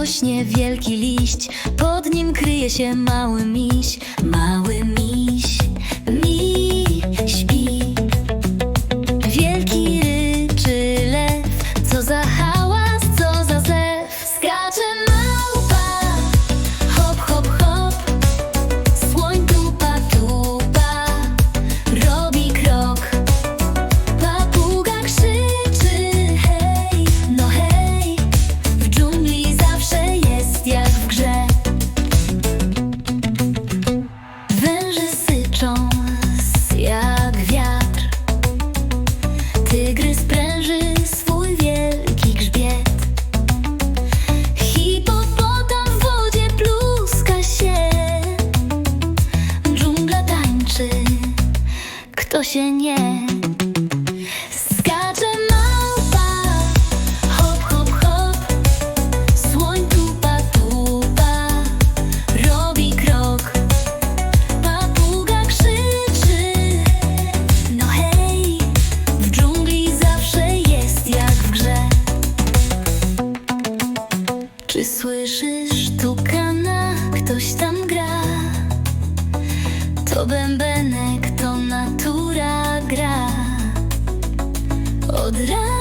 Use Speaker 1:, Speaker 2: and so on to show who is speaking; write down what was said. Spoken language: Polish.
Speaker 1: rośnie wielki liść, pod nim kryje się mały miś, mały trząs jak wiatr. Tygrys pręży swój wielki grzbiet. Hipopotam w wodzie pluska się. Dżungla tańczy, kto się nie słyszysz tukana, ktoś tam gra. To bębenek, to natura gra. Od rana